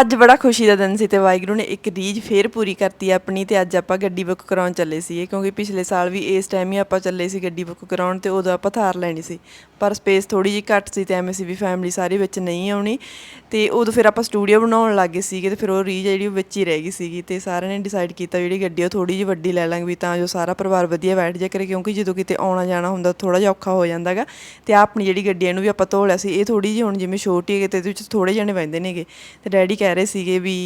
ਅੱਜ ਬੜਾ ਖੁਸ਼ੀ ਦਾ ਦਿਨ ਸੀ ਤੇ ਵਾਹਿਗੁਰੂ ਨੇ ਇੱਕ ਰੀਝ ਫੇਰ ਪੂਰੀ ਕਰਤੀ ਆਪਣੀ ਤੇ ਅੱਜ ਆਪਾਂ ਗੱਡੀ ਬੁੱਕ ਕਰਾਉਣ ਚੱਲੇ ਸੀਗੇ, ਕਿਉਂਕਿ ਪਿਛਲੇ ਸਾਲ ਵੀ ਇਸ ਟਾਈਮ ਹੀ ਆਪਾਂ ਚੱਲੇ ਸੀ ਗੱਡੀ ਬੁੱਕ ਕਰਾਉਣ ਤੇ ਉਦੋਂ ਆਪਾਂ ਥਾਰ ਲੈਣੀ ਸੀ। ਪਰ ਸਪੇਸ ਥੋੜੀ ਜਿਹੀ ਘੱਟ ਸੀ ਤੇ ਐਵੇਂ ਸੀ ਵੀ ਫੈਮਿਲੀ ਸਾਰੀ ਵਿੱਚ ਨਹੀਂ ਆਉਣੀ ਤੇ ਉਦੋਂ ਫਿਰ ਆਪਾਂ ਸਟੂਡੀਓ ਬਣਾਉਣ ਲੱਗੇ ਸੀਗੇ ਤੇ ਫਿਰ ਉਹ ਰੀਝ ਜਿਹੜੀ ਉਹ ਵਿੱਚ ਹੀ ਰਹਿ ਗਈ ਸੀਗੀ ਤੇ ਸਾਰਿਆਂ ਨੇ ਡਿਸਾਈਡ ਕੀਤਾ ਜਿਹੜੀ ਗੱਡੀ ਉਹ ਥੋੜੀ ਜਿਹੀ ਵੱਡੀ ਲੈ ਲਾਂਗੇ ਵੀ ਤਾਂ ਜੋ ਸਾਰਾ ਪਰਿਵਾਰ ਵਧੀਆ ਬੈਠ ਜਾ ਕਰੇ, ਕਿਉਂਕਿ ਜਦੋਂ ਕਿਤੇ ਆਉਣਾ ਜਾਣਾ ਹੁੰਦਾ ਥੋੜਾ ਜਿਹਾ ਔਖਾ ਹੋ ਜਾਂਦਾਗਾ ਤੇ ਆਹ ਆਪਣੀ ਜਿਹੜੀ ਗੱਡੀ ਇਹਨੂੰ ਵੀ ਆਪਾਂ ਧੋ ਲਿਆ ਸੀ, ਇਹ ਥੋੜੀ ਜਿਹੀ ਹੁਣ ਜਿਵੇਂ ਛੋਟੀ ਹੈ ਤੇ ਇਹਦੇ ਵਿੱਚ ਥੋੜੇ ਜਣੇ ਬੈੰਦੇ ਨੇਗੇ ਤੇ ਡੈਡੀ ਕਹਿ ਰਹੇ ਸੀਗੇ ਵੀ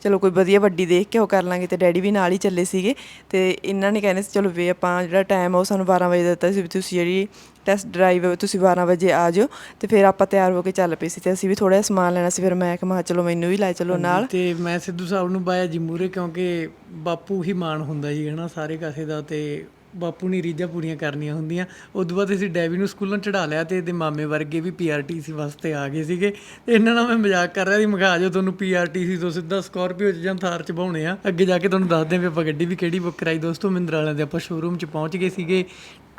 ਚਲੋ ਕੋਈ ਵਧੀਆ ਵੱਡੀ ਦੇਖ ਕੇ ਉਹ ਕਰ ਲਾਂਗੇ ਤੇ ਡੈਡੀ ਵੀ ਨਾਲ ਹੀ ਚੱਲੇ ਸੀਗੇ ਤੇ ਇਹਨਾਂ ਨੇ ਕਹਿੰਦੇ ਸੀ ਚਲੋ ਵੇ ਆਪਾਂ ਜਿਹੜਾ ਟਾਈਮ ਆ ਉਹ ਸਾਨੂੰ 12 ਵਜੇ ਦਿੱਤਾ ਸੀ ਵੀ ਤੁਸੀਂ ਜਿਹੜੀ ਟੈਸਟ ਡਰਾਈਵ ਤੁਸੀਂ 12 ਵਜੇ ਆ ਜਾਓ ਤੇ ਫਿਰ ਆਪਾਂ ਤਿਆਰ ਹੋ ਕੇ ਚੱਲ ਪਏ ਸੀ ਤੇ ਅਸੀਂ ਵੀ ਥੋੜਾ ਜਿਹਾ ਸਮਾਨ ਲੈਣਾ ਸੀ ਫਿਰ ਮੈਂ ਕਿਹਾ ਚਲੋ ਮੈਨੂੰ ਵੀ ਲੈ ਚਲੋ ਨਾਲ। ਤੇ ਮੈਂ ਸਿੱਧੂ ਸਾਹਿਬ ਨੂੰ ਬਾਇਆ ਜੀ ਮੂਰੇ ਕਿਉਂਕਿ ਬਾਪੂ ਹੀ ਮਾਣ ਹੁੰਦਾ ਜੀ ਹਨਾ ਸਾਰੇ ਕਾਸੇ ਦਾ ਤੇ ਬਾਪੂ ਨੇ ਰੀਝਾਂ ਪੂਰੀਆਂ ਕਰਨੀਆਂ ਹੁੰਦੀਆਂ। ਉਦੋਂ ਬਾਅਦ ਅਸੀਂ ਡੈਵੀ ਨੂੰ ਸਕੂਲੋਂ ਚੜਾ ਲਿਆ ਤੇ ਇਹਦੇ ਮਾਮੇ ਵਰਗੇ ਵੀ ਪੀਆਰਟੀਸੀ ਵਾਸਤੇ ਆ ਗਏ ਸੀਗੇ। ਤੇ ਇਹਨਾਂ ਨਾਲ ਮੈਂ ਮਜ਼ਾਕ ਕਰ ਰਿਹਾ ਸੀ, ਮੈਂ ਕਿਹਾ ਜਾਓ, ਤੁਹਾਨੂੰ ਪੀਆਰਟੀਸੀ ਤੋਂ ਸਿੱਧਾ ਸਕਾਰਪੀਓ 'ਚ ਜਾਂ ਥਾਰ 'ਚ ਬਾਉਣੇ ਆ। ਅੱਗੇ ਜਾ ਕੇ ਤੁਹਾਨੂੰ ਦੱਸਦੇ ਹਾਂ ਵੀ ਆਪਾਂ ਗੱਡੀ ਵੀ ਕਿਹੜੀ ਬੁੱਕ ਕਰਾਈ। ਦੋਸਤੋ ਮਹਿੰਦਰਾ ਵਾਲਿਆਂ ਦੇ ਆਪਾਂ ਸ਼ੋਰੂਮ 'ਚ ਪਹੁੰਚ ਗਏ ਸੀਗੇ।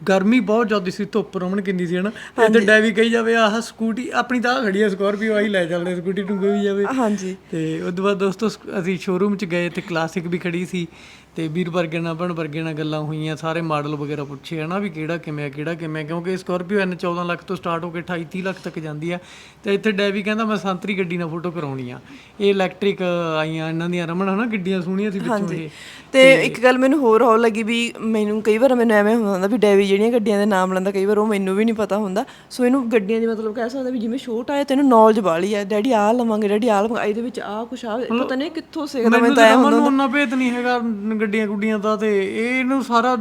ਗਰਮੀ ਬਹੁਤ ਜ਼ਿਆਦਾ ਸੀ ਧੁੱਪ ਰਮਣ ਕਿੰਨੀ ਸੀ ਹਨਾ? ਤੇ ਡੈਵੀ ਕਹੀ ਜਾਵੇ ਆਹ ਸਕੂਟੀ ਆਪਣੀ ਤਾਂ ਖੜੀ ਆ ਸਕਾਰਪੀਓ ਆਹੀ ਲੈ ਚੱਲਦੇ ਸਕੂਟੀ ਨੂੰ ਕੋਈ ਜਾਵੇ। ਹਾਂਜੀ। ਤੇ ਉਸ ਤੋਂ ਬਾਅਦ ਦੋਸਤੋ ਅਸੀਂ ਸ਼ੋਰੂਮ 'ਚ ਗਏ ਤੇ ਕਲਾਸਿਕ ਵੀ ਖੜੀ ਸੀ ਤੇ ਵੀਰ ਵਰਗੇ ਨਾਲ ਬਣ ਵਰਗੇ ਨਾਲ ਗੱਲਾਂ ਹੋਈਆਂ ਸਾਰੇ ਮਾਡਲ ਵਗੈਰਾ ਪੁੱਛੇ ਹਨਾ ਵੀ ਕਿਹੜਾ ਕਿਵੇਂ ਆ ਕਿਹੜਾ ਕਿਵੇਂ ਕਿਉਂਕਿ ਸਕਾਰਪੀਓ ਐਨ 14 ਲੱਖ ਤੋਂ ਸਟਾਰਟ ਹੋ ਕੇ 28 30 ਲੱਖ ਤੱਕ ਜਾਂਦੀ ਆ। ਤੇ ਇੱਥੇ ਡੈਵੀ ਕਹਿੰਦਾ ਮੈਂ ਸੰਤਰੀ ਗੱਡੀ ਨਾਲ ਫੋਟੋ ਕਰਾਉਣੀ ਆ। ਇਹ ਇਲੈਕਟ੍ਰਿਕ ਆਈਆਂ ਇਹਨਾਂ ਦੀਆਂ ਰਮਣ ਹਨਾ ਗੱਡੀਆਂ ਸੋਹਣੀਆਂ ਸੀ ਵਿੱਚੋਂ ਇਹ। ਤੇ ਇੱਕ ਗੱਲ ਮੈਨੂੰ ਹੋਰ ਹੋ ਲੱਗੀ ਵੀ ਮੈਨੂੰ ਕਈ ਵਾਰ ਮੈਨੂੰ ਐਵੇਂ ਹੁੰਦਾ ਵੀ ਡੈਵੀ ਜਿਹੜੀਆਂ ਗੱਡੀਆਂ ਦੇ ਨਾਮ ਲੈਂਦਾ ਕਈ ਵਾਰ ਉਹ ਮੈਨੂੰ ਵੀ ਨਹੀਂ ਪਤਾ ਹੁੰਦਾ। ਸੋ ਇਹਨੂੰ ਗੱਡੀਆਂ ਦੀ ਮਤਲਬ ਕਹਿ ਸਕਦਾ ਵੀ ਜਿਵੇਂ ਛੋਟਾ ਹੈ ਤੈਨੂੰ ਨੌਲੇਜ ਵਾਲੀ ਹੈ ਡੈਡੀ ਆਹ ਲਵਾਂਗੇ ਡੈਡੀ ਆਹ ਲਵਾਂਗੇ। ਇਹਦੇ ਵਿੱਚ ਆਹ ਕੁਛ ਆ ਪਤਾ ਨਹੀਂ ਕਿੱਥੋਂ ਸਿੱਖਦਾ ਮੈਨੂੰ ਮੈਨੂੰ ਤਾਂ ਐਂ ਹੁੰਦਾ। ਨੂੰ ਉਹਨਾਂ ਭੇਤ ਨਹੀਂ ਹੈਗਾ ਗੱਡੀਆਂ ਗੁੱਡੀਆਂ ਦਾ ਤੇ ਇਹਨੂੰ ਸਾਰਾ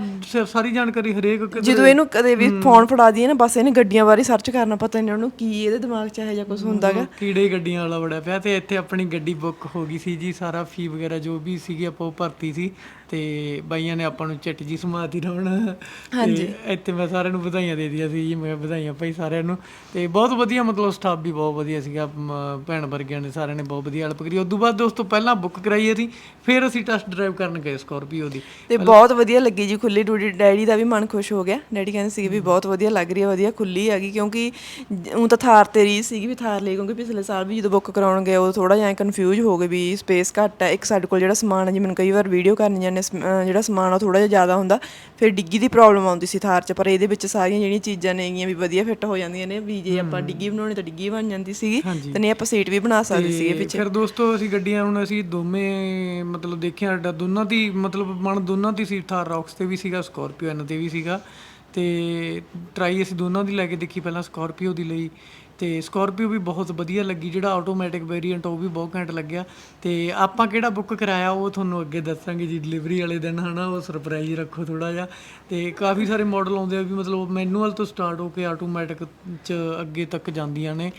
ਸਾਰੀ ਜਾਣਕਾਰੀ ਹਰੇਕ ਜਦੋਂ ਇਹਨੂੰ ਕਦੇ ਵੀ ਫੋਨ ਫੜਾ ਦਈਏ ਨਾ ਬਸ ਇਹਨੇ ਗੱਡੀਆਂ ਬਾਰੇ ਸਰਚ ਕਰਨਾ ਪਤਾ ਨਹੀਂ ਉਹਨੂੰ ਕੀ ਇਹਦੇ ਦਿਮਾਗ 'ਚ ਇਹੋ ਜਿਹਾ ਕੁਝ ਹੁੰਦਾਗਾ ਕੀੜੇ ਗੱਡੀਆਂ ਵਾਲਾ ਬੜਾ ਪਿਆ ਤੇ ਇੱਥੇ ਆਪਣੀ ਗੱਡੀ ਬੁੱਕ ਹੋ ਗਈ ਸੀ ਜੀ ਸਾਰਾ ਫੀ ਵਗੈਰਾ ਜੋ ਵੀ ਸੀਗੀ ਆਪਾਂ ਉਹ ਭਰਤੀ ਸੀ ਤੇ ਬਾਈਆਂ ਨੇ ਆਪਾਂ ਨੂੰ ਚਿੱਟ ਜੀ ਸਮਾਤੀ ਰਵਣ ਹਾਂਜੀ। ਇੱਥੇ ਮੈਂ ਸਾਰਿਆਂ ਨੂੰ ਵਧਾਈਆਂ ਦੇ ਦਿੱਤੀਆਂ ਸੀ ਜੀ ਮੈਂ ਵਧਾਈਆਂ ਭਾਈ ਸਾਰਿਆਂ ਨੂੰ। ਤੇ ਬਹੁਤ ਵਧੀਆ ਮਤਲਬ ਸਟਾਫ ਵੀ ਬਹੁਤ ਵਧੀਆ ਸੀਗਾ ਭੈਣ ਵਰਗਿਆਂ ਨੇ ਸਾਰਿਆਂ ਨੇ ਬਹੁਤ ਵਧੀਆ ਹੈਲਪ ਕਰੀ। ਉਸ ਤੋਂ ਬਾਅਦ ਦੋਸਤੋ ਪਹਿਲਾਂ ਬੁੱਕ ਕਰਾਈ ਅਸੀਂ ਫਿਰ ਅਸੀਂ ਟੈਸਟ ਡਰਾਈਵ ਕਰਨ ਗਏ ਸਕਾਰਪੀਓ ਦੀ। ਤੇ ਬਹੁਤ ਵਧੀਆ ਲੱਗੀ ਜੀ ਖੁੱਲੀ ਡੂਡੀ ਡੈਡੀ ਦਾ ਵੀ ਮਨ ਖੁਸ਼ ਹੋ ਗਿਆ। ਡੈਡੀ ਕਹਿੰਦੇ ਸੀ ਵੀ ਬਹੁਤ ਵਧੀਆ ਲੱਗ ਰਹੀ ਹੈ ਵਧੀਆ ਖੁੱਲੀ ਹੈਗੀ ਕਿਉਂਕਿ ਉਹ ਤਾਂ ਥਾਰ ਤੇ ਰੀ ਸੀਗੀ ਵੀ ਥਾਰ ਲਈ ਕਿਉਂਕਿ ਪਿਛਲੇ ਸਾਲ ਵੀ ਜਦੋਂ ਬੁੱਕ ਕਰਾਉਣ ਗਏ ਉਹ ਥੋੜਾ ਜਿਹਾ ਕਨਫਿਊਜ਼ ਹੋ ਗਏ ਵੀ ਸਪੇਸ ਘੱਟ ਹੈ। ਇੱਕ ਸਾਡੇ ਕੋਲ ਜਿਹੜਾ ਸਮਾਨ ਹੈ ਜੀ ਮੈਨੂੰ ਕਈ ਵਾਰ ਵੀਡੀਓ ਕਰਨ ਜਾਂਦੇ ਜਿਹੜਾ ਸਮਾਨ ਆ ਥੋੜਾ ਜਿਹਾ ਜ਼ਿਆਦਾ ਹੁੰਦਾ ਫਿਰ ਡਿੱਗੀ ਦੀ ਪ੍ਰੋਬਲਮ ਆਉਂਦੀ ਸੀ ਥਾਰ 'ਚ ਪਰ ਇਹਦੇ ਵਿੱਚ ਸਾਰੀਆਂ ਜਿਹੜੀਆਂ ਚੀਜ਼ਾਂ ਨੇਗੀਆਂ ਵੀ ਵਧੀਆ ਫਿੱਟ ਹੋ ਜਾਂਦੀਆਂ ਨੇ। ਵੀ ਜੇ ਆਪਾਂ ਡਿੱਗੀ ਬਣਾਉਣੀ ਤਾਂ ਡਿੱਗੀ ਬਣ ਜਾਂਦੀ ਸੀਗੀ ਤੇ ਨਹੀਂ ਆਪਾਂ ਸੀਟ ਵੀ ਬਣਾ ਸਕਦੇ ਸੀਗੇ ਪਿੱਛੇ। ਫਿਰ ਦੋਸਤੋ ਅਸੀਂ ਗੱਡੀਆਂ ਹੁਣ ਅਸੀਂ ਦੋਵੇਂ ਮਤਲਬ ਦੇਖਿਆ ਦੋਨਾਂ ਦੀ ਮਤਲਬ ਮਨ ਦੋਨਾਂ ਦੀ ਸੀ ਥਾਰ ਰੌਕਸ ਤੇ ਵੀ ਸੀਗਾ ਸਕਾਰਪੀਓ ਐਨ ਤੇ ਵੀ ਸੀਗਾ। ਤੇ ਟਰਾਈ ਅਸੀਂ ਦੋਨਾਂ ਦੀ ਲੈ ਕੇ ਦੇਖੀ ਪਹਿਲਾਂ ਸਕਾਰਪੀਓ ਦੀ ਲਈ। ਤੇ ਸਕੋਰਪੀਓ ਵੀ ਬਹੁਤ ਵਧੀਆ ਲੱਗੀ, ਜਿਹੜਾ ਆਟੋਮੈਟਿਕ ਵੇਰੀਐਂਟ ਉਹ ਵੀ ਬਹੁਤ ਘੈਂਟ ਲੱਗਿਆ। ਤੇ ਆਪਾਂ ਕਿਹੜਾ ਬੁੱਕ ਕਰਾਇਆ, ਉਹ ਤੁਹਾਨੂੰ ਅੱਗੇ ਦੱਸਾਂਗੇ ਜੀ ਡਿਲੀਵਰੀ ਵਾਲੇ ਦਿਨ, ਹਨਾ? ਉਹ ਸਰਪ੍ਰਾਈਜ਼ ਰੱਖੋ ਥੋੜਾ ਜਿਹਾ। ਤੇ ਕਾਫੀ ਸਾਰੇ ਮਾਡਲ ਆਉਂਦੇ ਆ ਵੀ ਮਤਲਬ ਮੈਨੂਅਲ ਤੋਂ ਸਟਾਰਟ ਹੋ ਕੇ ਆਟੋਮੈਟਿਕ ਚ ਅੱਗੇ ਤੱਕ ਜਾਂਦੀਆਂ ਨੇ।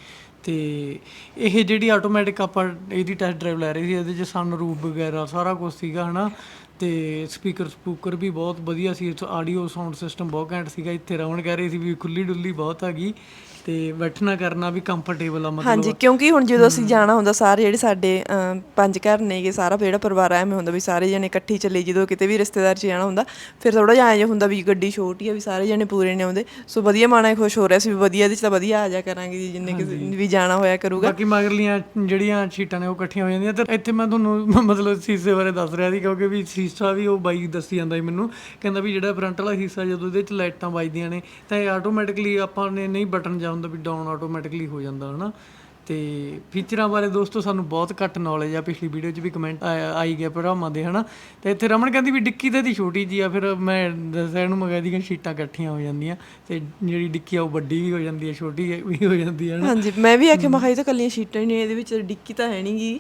ਤੇ ਇਹ ਜਿਹੜੀ ਆਟੋਮੈਟਿਕ ਆਪਾਂ ਇਹਦੀ ਟੈਸਟ ਡਰਾਈਵ ਲੈ ਰਹੇ ਸੀ, ਇਹਦੇ ਚ ਸਨ ਰੂਪ ਵਗੈਰਾ ਸਾਰਾ ਕੁਝ ਸੀਗਾ, ਹਨਾ? ਤੇ ਸਪੀਕਰ ਸਪੂਕਰ ਵੀ ਬਹੁਤ ਵਧੀਆ ਸੀ ਆਡੀਓ ਸਾਊਂਡ ਸਿਸਟਮ ਬਹੁਤ ਘੈਂਟ ਸੀਗਾ। ਇੱਥੇ ਰਵਣ ਕਹਿ ਰਹੇ ਸੀ ਵੀ ਖੁੱਲੀ ਡੁੱਲੀ ਬਹੁਤ ਹੈਗੀ ਤੇ ਬੈਠਣਾ ਕਰਨਾ ਵੀ ਕੰਫਰਟੇਬਲ ਆ ਮਤਲਬ ਹਾਂਜੀ ਕਿਉਂਕਿ ਹੁਣ ਜਦੋਂ ਅਸੀਂ ਜਾਣਾ ਹੁੰਦਾ ਸਾਰੇ ਜਿਹੜੇ ਸਾਡੇ ਅਮ, ਪੰਜ ਘਰ ਨੇਗੇ ਸਾਰਾ ਜਿਹੜਾ ਪਰਿਵਾਰ ਐਵੇਂ ਹੁੰਦਾ ਵੀ ਸਾਰੇ ਜਣੇ ਇਕੱਠੀ ਚੱਲੇ ਜਦੋਂ ਕਿਤੇ ਵੀ ਰਿਸ਼ਤੇਦਾਰ ਚ ਜਾਣਾ ਹੁੰਦਾ ਫਿਰ ਥੋੜਾ ਜਿਹਾ ਐਂ ਜਿਹਾ ਹੁੰਦਾ ਵੀ ਗੱਡੀ ਛੋਟੀ ਆ ਵੀ ਸਾਰੇ ਜਣੇ ਪੂਰੇ ਨਹੀਂ ਆਉਂਦੇ। ਸੋ ਵਧੀਆ ਮਾਣਾ ਖੁਸ਼ ਹੋ ਰਿਹਾ ਸੀ ਵੀ ਵਧੀਆ ਇਹਦੇ ਚ ਤਾਂ ਵਧੀਆ ਆ ਜਾ ਕਰਾਂਗੇ ਜੀ ਜਿੰਨੇ ਕਿਸੇ ਵੀ ਜਾਣਾ ਹੋਇਆ ਕਰੂਗਾ। ਬਾਕੀ ਮਗਰਲੀਆਂ ਜਿਹੜੀਆਂ ਸ਼ੀਟਾਂ ਨੇ ਉਹ ਇਕੱਠੀਆਂ ਹੋ ਜਾਂਦੀਆਂ। ਤੇ ਇੱਥੇ ਮੈਂ ਤੁਹਾਨੂੰ ਮਤਲਬ ਸ਼ੀਸ਼ੇ ਬਾਰੇ ਦੱਸ ਰਿਹਾ ਸੀ ਕਿਉਂਕਿ ਵੀ ਸ਼ੀਸ਼ਾ ਵੀ ਉਹ ਬਾਈ ਦੱਸੀ ਜਾਂਦਾ ਸੀ ਮੈਨੂੰ। ਕਹਿੰਦਾ ਵੀ ਜਿਹੜਾ ਫਰੰਟ ਵਾਲਾ ਸ਼ੀਸ਼ਾ ਜਦੋਂ ਇਹਦੇ ਚ ਲਾਈਟਾਂ ਵੱਜਦੀਆਂ ਨੇ ਤਾਂ ਇਹ ਆਟੋਮੈਟਿਕਲੀ ਆਪਾਂ ਨੇ ਨਹੀਂ ਬਟਨ ਜਾ ਹੁੰਦਾ ਵੀ ਡਾਊਨ ਆਟੋਮੈਟਿਕਲੀ ਹੋ ਜਾਂਦਾ, ਹਨਾ? ਤੇ ਫੀਚਰਾਂ ਬਾਰੇ ਦੋਸਤੋ ਸਾਨੂੰ ਬਹੁਤ ਘੱਟ ਨੌਲੇਜ ਆ, ਪਿਛਲੀ ਵੀਡੀਓ 'ਚ ਵੀ ਕਮੈਂਟ ਆਈ ਗਿਆ ਭਰਾਵਾਂ ਦੇ, ਹਨਾ? ਤੇ ਇੱਥੇ ਰਮਨ ਕਹਿੰਦੀ ਵੀ ਡਿੱਕੀ ਤਾਂ ਦੀ ਛੋਟੀ ਜੀ ਆ, ਫਿਰ ਮੈਂ ਦੱਸਿਆ ਇਹਨੂੰ, ਮੈਂ ਕਹਿੰਦੀ ਸ਼ੀਟਾਂ ਇਕੱਠੀਆਂ ਹੋ ਜਾਂਦੀਆਂ ਤੇ ਜਿਹੜੀ ਡਿੱਕੀ ਆ ਉਹ ਵੱਡੀ ਵੀ ਹੋ ਜਾਂਦੀ ਹੈ ਛੋਟੀ ਵੀ ਹੋ ਜਾਂਦੀ ਹੈ ਨਾ ਹਾਂਜੀ, ਮੈਂ ਵੀ ਆਖਿਆ ਮਖਾਈ ਤਾਂ ਕੱਲੀਆਂ ਸ਼ੀਟਾਂ ਹੀ ਨੇ, ਇਹਦੇ ਵਿੱਚ ਡਿੱਕੀ ਤਾਂ ਹੈ ਨਹੀਂਗੀ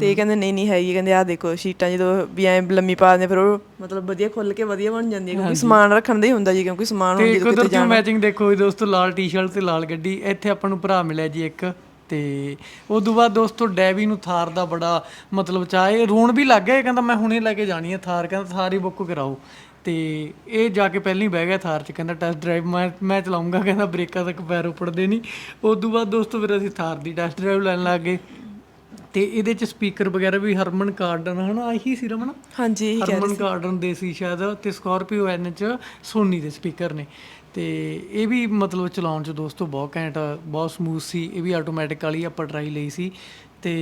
ਤੇ ਇਹ ਕਹਿੰਦੇ ਨਹੀਂ ਨਹੀਂ ਹੈਗੀ ਕਹਿੰਦੇ ਆਹ ਦੇਖੋ ਸ਼ੀਟਾਂ ਜਦੋਂ ਵੀ ਐ ਲੰਮੀ ਪਾ ਦਿੰਦੇ ਫਿਰ ਉਹ ਮਤਲਬ ਵਧੀਆ ਖੁੱਲ ਕੇ ਵਧੀਆ ਬਣ ਜਾਂਦੀ ਹੈ ਕਿਉਂਕਿ ਸਮਾਨ ਰੱਖਣ ਦਾ ਹੀ ਹੁੰਦਾ ਜੀ ਕਿਉਂਕਿ ਸਮਾਨ ਹੁਣ ਤੇ ਜਦੋਂ ਕਿਤੇ ਕੁਦਰਤੀ ਮੈਚਿੰਗ ਦੇਖੋ ਜੀ ਦੋਸਤੋ ਲਾਲ ਟੀ-ਸ਼ਰਟ ਤੇ ਲਾਲ ਗੱਡੀ ਇੱਥੇ ਆਪਾਂ ਨੂੰ ਭਰਾ ਮਿਲਿਆ ਜੀ ਇੱਕ ਤੇ ਉਦੋਂ ਬਾਅਦ ਦੋਸਤੋ ਡੈਵੀ ਨੂੰ ਥਾਰ ਦਾ ਬੜਾ ਮਤਲਬ ਚਾਹੇ ਰੋਣ ਵੀ ਲੱਗ ਗਿਆ ਇਹ ਕਹਿੰਦਾ ਮੈਂ ਹੁਣੇ ਲੈ ਕੇ ਜਾਣੀ ਹੈ ਥਾਰ ਕਹਿੰਦਾ ਥਾਰ ਹੀ ਬੁੱਕ ਕਰਾਓ। ਤੇ ਇਹ ਜਾ ਕੇ ਪਹਿਲਾਂ ਹੀ ਬਹਿ ਗਿਆ ਥਾਰ 'ਚ ਕਹਿੰਦਾ ਟੈਸਟ ਡਰਾਈਵ ਮੈਂ ਮੈਂ ਚਲਾਉਂਗਾ ਕਹਿੰਦਾ ਬ੍ਰੇਕਾਂ ਤੱਕ ਪੈਰ ਉੱਪੜਦੇ ਨਹੀਂ ਉਦੋਂ ਬਾਅਦ ਦੋਸਤੋ ਫਿਰ ਅਸੀਂ ਥਾਰ ਦੀ ਟੈਸਟ ਡਰਾਈਵ ਲੈਣ ਲੱਗ ਗਏ। ਤੇ ਇਹਦੇ 'ਚ ਸਪੀਕਰ ਵਗੈਰਾ ਵੀ ਹਰਮਨ ਕਾਰਡਨ ਹਨਾ? ਆਹੀ ਸੀ ਰਮਨ ਹਾਂਜੀ ਇਹੀ ਹਰਮਨ ਕਾਰਡਨ ਦੇ ਸੀ ਸ਼ਾਇਦ ਤੇ ਸਕਾਰਪੀਓ ਐਨ ਚ ਸੋਨੀ ਦੇ ਸਪੀਕਰ ਨੇ। ਤੇ ਇਹ ਵੀ ਮਤਲਬ ਚਲਾਉਣ ਚ ਦੋਸਤੋ ਬਹੁਤ ਘੈਂਟ ਆ, ਬਹੁਤ ਸਮੂਥ ਸੀ। ਇਹ ਵੀ ਆਟੋਮੈਟਿਕ ਵਾਲੀ ਆਪਾਂ ਟਰਾਈ ਲਈ ਸੀ। ਤੇ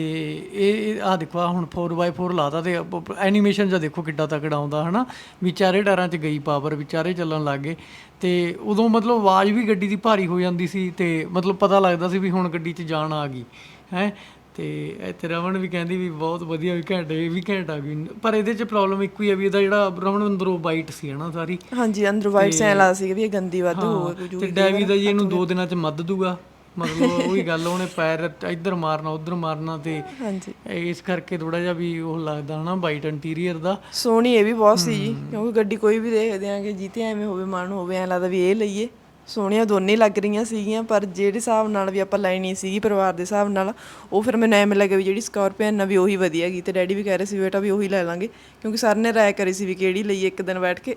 ਇਹ ਆ ਦੇਖੋ ਆਹ ਹੁਣ 4x4 ਲਾਤਾ ਤੇ ਐਨੀਮੇਸ਼ਨ ਜਾਂ ਦੇਖੋ ਕਿੱਡਾ ਤਕੜਾ ਆਉਂਦਾ ਹਨਾ? ਵਿਚਾਰੇ ਟਾਇਰਾਂ 'ਚ ਗਈ ਪਾਵਰ ਵਿਚਾਰੇ ਚੱਲਣ ਲੱਗ ਗਏ। ਤੇ ਉਦੋਂ ਮਤਲਬ ਆਵਾਜ਼ ਵੀ ਗੱਡੀ ਦੀ ਭਾਰੀ ਹੋ ਜਾਂਦੀ ਸੀ ਤੇ ਮਤਲਬ ਪਤਾ ਲੱਗਦਾ ਸੀ ਵੀ ਹੁਣ ਗੱਡੀ 'ਚ ਜਾਨ ਆ ਗਈ ਹੈ? ਤੇ ਇੱਥੇ ਰਮਨ ਵੀ ਕਹਿੰਦੀ ਵੀ ਬਹੁਤ ਵਧੀਆ ਵੀ ਘੈਂਟ ਇਹ ਵੀ ਘੈਂਟ ਆ ਗਈ ਪਰ ਇਹਦੇ 'ਚ ਪ੍ਰੋਬਲਮ ਇੱਕੋ ਹੀ ਆ ਵੀ ਇਹਦਾ ਜਿਹੜਾ ਰਮਨ ਅੰਦਰੋਂ ਵਾਈਟ ਸੀ ਹਨਾ ਸਾਰੀ। ਹਾਂਜੀ ਅੰਦਰ ਵਾਈਟ ਸੈਂ ਲੱਗਦਾ ਸੀ ਵੀ ਇਹ ਗੰਦੀ ਵੱਧ ਹੋਊਗਾ ਕੁਝ ਤੇ ਡੈਵੀ ਦਾ ਜੀ ਇਹਨੂੰ ਦੋ ਦਿਨਾਂ 'ਚ ਮੱਦ ਦੂਗਾ। ਮਤਲਬ ਉਹੀ ਗੱਲ ਉਹਨੇ ਪੈਰ ਇੱਧਰ ਮਾਰਨਾ ਉੱਧਰ ਮਾਰਨਾ ਤੇ ਹਾਂਜੀ। ਇਸ ਕਰਕੇ ਥੋੜਾ ਜਿਹਾ ਵੀ ਉਹ ਲੱਗਦਾ ਹਨਾ ਵਾਈਟ ਇੰਟੀਰੀਅਰ ਦਾ। ਸੋਹਣੀ ਇਹ ਵੀ ਬਹੁਤ ਸੀ ਜੀ ਕਿਉਂਕਿ ਗੱਡੀ ਕੋਈ ਵੀ ਦੇਖਦੇ ਆਂਗੇ ਜਿੱਤੇ ਐਵੇਂ ਹੋਵੇ ਮਨ ਹੋਵੇ ਐਂ ਲੱਗਦਾ ਵੀ ਇਹ ਲਈਏ। ਸੋਹਣੀਆਂ ਦੋਨੇ ਲੱਗ ਰਹੀਆਂ ਸੀਗੀਆਂ ਪਰ ਜਿਹੜੇ ਹਿਸਾਬ ਨਾਲ ਵੀ ਆਪਾਂ ਲੈਣੀ ਸੀਗੀ ਪਰਿਵਾਰ ਦੇ ਹਿਸਾਬ ਨਾਲ ਉਹ ਫਿਰ ਮੈਨੂੰ ਐਵੇਂ ਲੱਗਿਆ ਵੀ ਜਿਹੜੀ ਸਕਾਰਪੀਅਨ ਨਾ ਵੀ ਉਹੀ ਵਧੀਆ ਗਈ ਤੇ ਡੈਡੀ ਵੀ ਕਹਿ ਰਹੇ ਸੀ ਬੇਟਾ ਵੀ ਉਹੀ ਲੈ ਲਾਂਗੇ ਕਿਉਂਕਿ ਸਰ ਨੇ ਰਾਏ ਕਰੀ ਸੀ ਵੀ ਕਿਹੜੀ ਲਈਏ ਇੱਕ ਦਿਨ ਬੈਠ ਕੇ।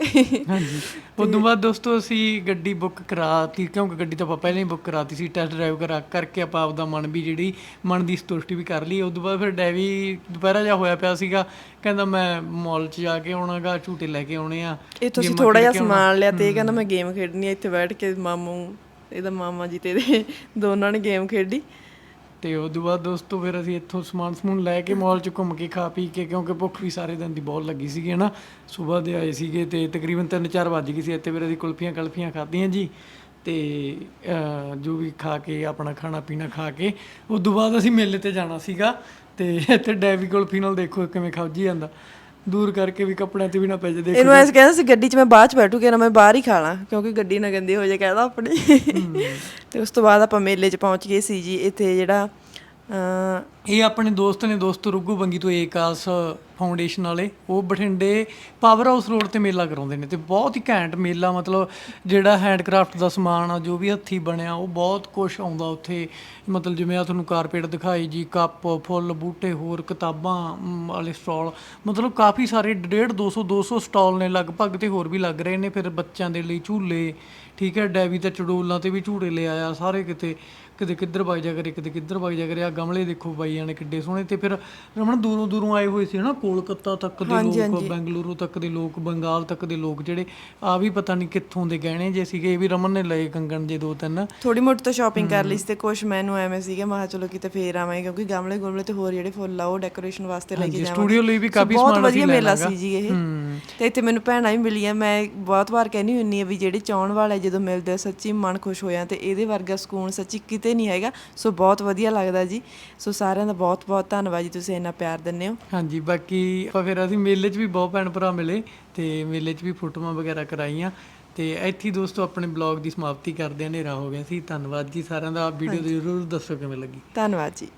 ਹਾਂਜੀ। ਉਸ ਤੋਂ ਬਾਅਦ ਦੋਸਤੋ ਅਸੀਂ ਗੱਡੀ ਬੁੱਕ ਕਰਾਤੀ ਕਿਉਂਕਿ ਗੱਡੀ ਤਾਂ ਆਪਾਂ ਪਹਿਲਾਂ ਹੀ ਬੁੱਕ ਕਰਾਤੀ ਸੀ ਟੈਸਟ ਡਰਾਈਵ ਕਰਾ ਕਰਕੇ ਆਪਾਂ ਆਪਦਾ ਮਨ ਵੀ ਜਿਹੜੀ ਮਨ ਦੀ ਸੰਤੁਸ਼ਟੀ ਵੀ ਕਰ ਲਈ। ਉਸ ਤੋਂ ਬਾਅਦ ਫਿਰ ਡੈਵੀ ਦੁਪਹਿਰਾ ਜਿਹਾ ਹੋਇਆ ਪਿਆ ਸੀਗਾ ਕਹਿੰਦਾ ਮੈਂ ਮਾਲ 'ਚ ਜਾ ਕੇ ਆਉਣਾਗਾ ਝੂਟੇ ਲੈ ਕੇ ਆਉਣੇ ਆ ਇੱਥੋਂ ਅਸੀਂ ਥੋੜਾ ਜਿਹਾ ਸਮਾਨ ਲਿਆ ਤੇ ਇਹ ਕਹਿੰਦਾ ਮੈਂ ਗੇਮ ਖੇਡਣੀ ਆ ਇੱਥੇ ਬੈਠ ਕੇ ਮਾਮੂ ਇਹਦਾ ਮਾਮਾ ਜੀ ਤੇ ਇਹਦੇ ਦੋਨਾਂ ਨੇ ਗੇਮ ਖੇਡੀ। ਤੇ ਉਸ ਬਾਅਦ ਦੋਸਤੋ ਫਿਰ ਅਸੀਂ ਇੱਥੋਂ ਸਮਾਨ ਸਮੂਨ ਲੈ ਕੇ ਮਾਲ 'ਚ ਘੁੰਮ ਕੇ ਖਾ ਪੀ ਕੇ ਕਿਉਂਕਿ ਭੁੱਖ ਵੀ ਸਾਰੇ ਦਿਨ ਦੀ ਬਹੁਤ ਲੱਗੀ ਸੀਗੀ ਹਨਾ? ਸਵੇਰ ਦੇ ਆਏ ਸੀਗੇ ਤੇ ਤਕਰੀਬਨ 3-4 ਵੱਜ ਗਈ ਸੀ ਇੱਥੇ ਫਿਰ ਅਸੀਂ ਕੁਲਫੀਆਂ ਕਲਫੀਆਂ ਖਾਧੀਆਂ ਜੀ। ਤੇ ਅਹ, ਜੋ ਵੀ ਖਾ ਕੇ ਆਪਣਾ ਖਾਣਾ ਪੀਣਾ ਖਾ ਕੇ ਉਸ ਬਾਅਦ ਅਸੀਂ ਮੇਲੇ ਤੇ ਜਾਣਾ ਸੀਗਾ। ਤੇ ਇੱਥੇ ਡੈਵੀ ਕੁਲਫੀ ਨਾਲ ਦੇਖੋ ਕਿਵੇਂ ਖਾਜੀ ਜਾਂਦਾ। ਦੂਰ ਕਰਕੇ ਵੀ ਕੱਪੜਿਆਂ ਤੇ ਵੀ ਨਾ ਪੈ ਜੇ ਦੇਖੋ ਇਹਨੂੰ ਐਸ ਕਹਿੰਦਾ ਸੀ ਗੱਡੀ 'ਚ ਮੈਂ ਬਾਅਦ 'ਚ ਬੈਠੂ ਕਿ ਨਾ ਮੈਂ ਬਾਹਰ ਹੀ ਖਾ ਲਾਂ ਕਿਉਂਕਿ ਗੱਡੀ ਨਾ ਗੰਦੀ ਹੋ ਜਾਏ ਕਹਿੰਦਾ ਆਪਣੀ। ਤੇ ਉਸ ਤੋਂ ਬਾਅਦ ਆਪਾਂ ਮੇਲੇ 'ਚ ਪਹੁੰਚ ਗਏ ਸੀ ਜੀ ਇੱਥੇ ਜਿਹੜਾ ਇਹ ਆਪਣੇ ਦੋਸਤ ਨੇ ਦੋਸਤ ਰੁੱਗੂ ਬੰਗੀ ਤੋਂ ਏਕਾਸ ਫਾਊਂਡੇਸ਼ਨ ਵਾਲੇ। ਉਹ ਬਠਿੰਡੇ ਪਾਵਰ ਹਾਊਸ ਰੋਡ ਤੇ ਮੇਲਾ ਕਰਾਉਂਦੇ ਨੇ ਤੇ ਬਹੁਤ ਹੀ ਘੈਂਟ ਮੇਲਾ, ਮਤਲਬ ਜਿਹੜਾ ਹੈਂਡਕ੍ਰਾਫਟ ਦਾ ਸਮਾਨ ਆ, ਜੋ ਵੀ ਹੱਥੀ ਬਣਿਆ, ਉਹ ਬਹੁਤ ਕੁਝ ਆਉਂਦਾ ਉੱਥੇ। ਮਤਲਬ ਜਿਵੇਂ ਆ ਤੁਹਾਨੂੰ ਕਾਰਪੇਟ ਦਿਖਾਈ ਜੀ, ਕੱਪ, ਫੁੱਲ, ਬੂਟੇ ਹੋਰ, ਕਿਤਾਬਾਂ ਵਾਲੇ ਸਟਾਲ। ਮਤਲਬ ਕਾਫੀ ਸਾਰੇ 150 200 200 ਸਟਾਲ ਨੇ ਲਗਭਗ ਤੇ ਹੋਰ ਵੀ ਲੱਗ ਰਹੇ ਨੇ। ਫਿਰ ਬੱਚਿਆਂ ਦੇ ਲਈ ਝੂਲੇ, ਠੀਕ ਹੈ, ਡੈਵੀ ਤੇ ਚੜੋਲਾਂ ਤੇ ਵੀ ਝੂੜੇ ਲੈ ਆਇਆ ਸਾਰੇ ਕਿਤੇ। ਕਿਤੇ ਕਿੱਧਰ ਵਗ ਜਾ ਕਰੇ ਕਿਤੇ ਕਿੱਧਰ ਵਗ ਜਾ ਕਰੇ ਆ ਗਮਲੇ ਦੇਖੋ ਬਾਈਆਂ ਨੇ ਕਿੱਡੇ ਸੋਹਣੇ ਤੇ ਫਿਰ ਰਮਣ ਦੂਰੋਂ ਦੂਰੋਂ ਆਏ ਹੋਏ ਸੀ ਹਨਾ ਕੋਲਕਾਤਾ ਤੱਕ ਦੇ ਲੋਕ ਬੈਂਗਲੁਰੂ ਤੱਕ ਦੇ ਲੋਕ ਬੰਗਾਲ ਤੱਕ ਦੇ ਲੋਕ ਜਿਹੜੇ ਆ ਵੀ ਪਤਾ ਨਹੀਂ ਕਿੱਥੋਂ ਦੇ ਗਹਿਣੇ ਜੇ ਸੀਗੇ ਇਹ ਵੀ ਰਮਨ ਨੇ ਲਏ ਕੰਗਣ ਜੇ ਦੋ ਤਿੰਨ। ਥੋੜੀ ਮੋਟੀ ਤਾਂ ਸ਼ਾਪਿੰਗ ਕਰ ਲਈ ਸੀ ਤੇ ਕੁਝ ਮੈਨੂੰ ਐਵੇਂ ਸੀਗਾ ਮੈਂ ਕਿਹਾ ਚਲੋ ਕਿਤੇ ਫੇਰ ਆਵਾਂਗੇ ਕਿਉਂਕਿ ਗਮਲੇ ਗੁਮਲੇ ਤੇ ਹੋਰ ਜਿਹੜੇ ਫੁੱਲ ਆ ਉਹ ਡੈਕੋਰੇਸ਼ਨ ਵਾਸਤੇ ਲੈ ਕੇ ਜਾਵਾਂਗੇ। ਸਟੂਡੀਓ ਲਈ ਵੀ ਕਾਫੀ ਬਹੁਤ ਸਮਾਨ ਅਸੀਂ ਵਧੀਆ ਮੇਲਾ ਸੀ ਜੀ ਇਹ। ਤੇ ਇੱਥੇ ਮੈਨੂੰ ਭੈਣਾਂ ਵੀ ਮਿਲੀਆਂ ਮੈਂ ਬਹੁਤ ਵਾਰ ਕਹਿੰਦੀ ਹੁੰਨੀ ਆ ਵੀ ਜਿਹੜੇ ਚਾਹਣ ਵਾਲੇ ਜਦੋਂ ਮਿਲਦੇ ਸੱਚੀ ਮਨ ਖੁਸ਼ ਹੋ ਜਾਂਦਾ ਤੇ ਇਹਦੇ ਵਰਗਾ ਸਕੂਨ ਸੱਚੀ ਕਿਤੇ ਨਹੀਂ ਹੈਗਾ। ਸੋ ਬਹੁਤ ਵਧੀਆ ਲੱਗਦਾ ਜੀ। ਸੋ ਸਾਰਿਆਂ ਦਾ ਬਹੁਤ ਬਹੁਤ ਧੰਨਵਾਦ ਜੀ। ਤੁਸੀਂ ਇੰਨਾ ਪਿਆਰ ਦਿੰਦੇ ਹੋ। ਹਾਂਜੀ ਬਾਕੀ ਆਪਾਂ ਫਿਰ ਅਸੀਂ ਮੇਲੇ 'ਚ ਵੀ ਬਹੁਤ ਭੈਣ ਭਰਾ ਮਿਲੇ ਤੇ ਮੇਲੇ 'ਚ ਵੀ ਫੋਟੋਆਂ ਵਗੈਰਾ ਕਰਾਈਆਂ ਤੇ ਇੱਥੇ ਦੋਸਤੋ ਆਪਣੇ ਬਲੌਗ ਦੀ ਸਮਾਪਤੀ ਕਰਦੇ ਹਾਂ। ਹਨੇਰਾ ਹੋ ਗਿਆ ਸੀ। ਧੰਨਵਾਦ ਜੀ ਸਾਰਿਆਂ ਦਾ। ਵੀਡੀਓ ਜ਼ਰੂਰ ਦੱਸੋ ਕਿਵੇਂ ਲੱਗੀ। ਧੰਨਵਾਦ ਜੀ।